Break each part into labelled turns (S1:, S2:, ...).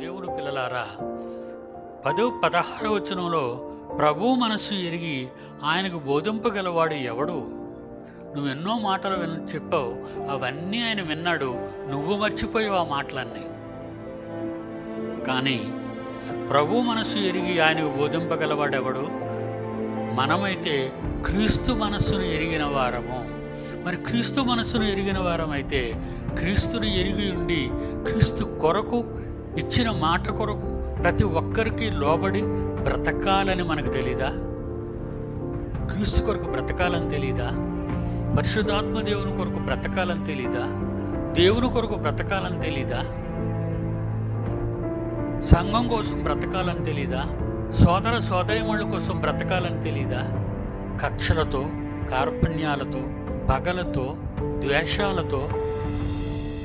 S1: దేవుని పిల్లలారా పదో పదహార వచనంలో ప్రభు మనస్సు ఎరిగి ఆయనకు బోధింపగలవాడు ఎవడు? నువ్వు ఎన్నో మాటలు విన్ చెప్పావు అవన్నీ ఆయన విన్నాడు నువ్వు మర్చిపోయావు ఆ మాటలన్నీ. కానీ ప్రభు మనస్సు ఎరిగి ఆయనకు బోధింపగలవాడెవడు మనమైతే క్రీస్తు మనస్సును ఎరిగిన వారము. మరి క్రీస్తు మనస్సును ఎరిగిన వారమైతే క్రీస్తుని ఎరిగి ఉండి క్రీస్తు కొరకు ఇచ్చిన మాట కొరకు ప్రతి ఒక్కరికి లోబడి బ్రతకాలని మనకు తెలీదా? క్రీస్తు కొరకు బ్రతకాలని తెలీదా? పరిశుద్ధాత్మ దేవుని కొరకు బ్రతకాలని తెలీదా? దేవుని కొరకు బ్రతకాలని తెలీదా? సంఘం కోసం బ్రతకాలని తెలీదా? సోదర సోదరిమణుల కోసం బ్రతకాలని తెలీదా? కక్షలతో కార్పణ్యాలతో పగలతో ద్వేషాలతో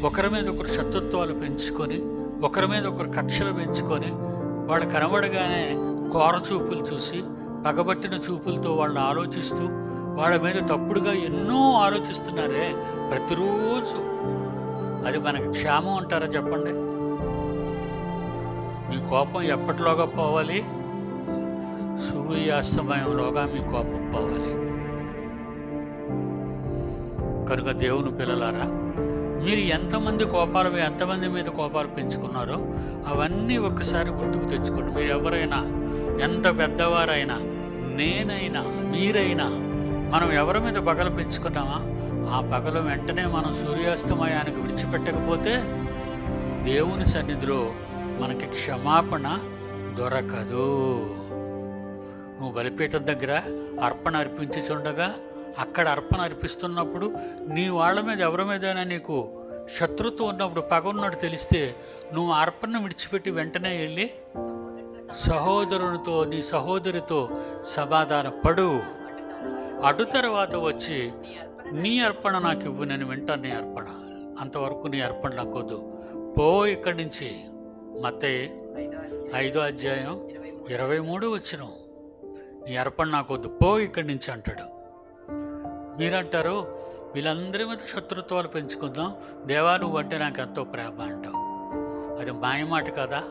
S1: ఒకరి మీద ఒకరు శత్రుత్వాలు పెంచుకొని ఒకరి మీద ఒకరు కక్షలు పెంచుకొని వాళ్ళు కనబడగానే కోర చూపులు చూసి పగబట్టిన చూపులతో వాళ్ళని ఆలోచిస్తూ వాళ్ళ మీద తప్పుడుగా ఎన్నో ఆలోచిస్తున్నారే ప్రతిరోజు. అది మనకి క్షేమం అంటారా చెప్పండి? మీ కోపం ఎప్పటిలోగా పోవాలి? సూర్యాస్తమయంలోగా మీ కోపం పోవాలి. కనుక దేవుని పిల్లలారా మీరు ఎంతమంది కోపాలు ఎంతమంది మీద కోపాలు పెంచుకున్నారో అవన్నీ ఒక్కసారి గుర్తుకు తెచ్చుకోండి. మీరు ఎవరైనా ఎంత పెద్దవారైనా నేనైనా మీరైనా మనం ఎవరి మీద పగలు పెంచుకున్నామా? ఆ పగలు వెంటనే మనం సూర్యాస్తమయానికి విడిచిపెట్టకపోతే దేవుని సన్నిధిలో మనకి క్షమాపణ దొరకదు. నువ్వు బలిపీఠం దగ్గర అర్పణ అర్పించుచుండగా అక్కడ అర్పణ అర్పిస్తున్నప్పుడు నీ వాళ్ళ మీద ఎవరి మీదైనా నీకు శత్రుత్వం ఉన్నప్పుడు పగ ఉన్నట్టు తెలిస్తే నువ్వు అర్పణ విడిచిపెట్టి వెంటనే వెళ్ళి సహోదరునితో నీ సహోదరితో సమాధాన పడు. అటు తర్వాత వచ్చి నీ అర్పణ నాకు ఇవ్వు నేను వింటాను నీ అర్పణ. అంతవరకు నీ అర్పణ నాకు వద్దు. పో ఇక్కడి నుంచి. మతే ఐదో అధ్యాయం ఇరవై మూడు వచ్చిన నీ అర్పణ నాకు వద్దు. పో ఇక్కడి నుంచి అంటాడు. మీరంటారు వీళ్ళందరి మీద శత్రుత్వాలు పెంచుకుందాం దేవా నువ్వు అంటే నాకు ఎంతో ప్రేమ అంటావు. అది మాయ మాట కదా?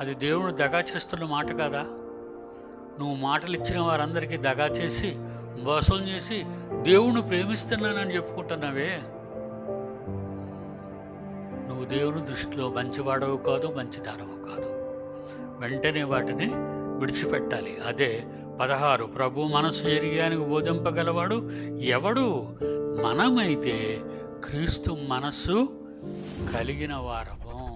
S1: అది దేవుడు దగా చేస్తున్న మాట కదా? నువ్వు మాటలు ఇచ్చిన వారందరికీ దగా చేసి మోసం చేసి దేవుణ్ణి ప్రేమిస్తున్నానని చెప్పుకుంటున్నావే. నువ్వు దేవుని దృష్టిలో మంచివాడవు కాదు మంచిదానవు కాదు. వెంటనే వాటిని విడిచిపెట్టాలి. అదే పదహారు. ప్రభు మనసు శరీరానికి బోధింపగలవాడు ఎవడు? మనమైతే క్రీస్తు మనస్సు కలిగిన వారము.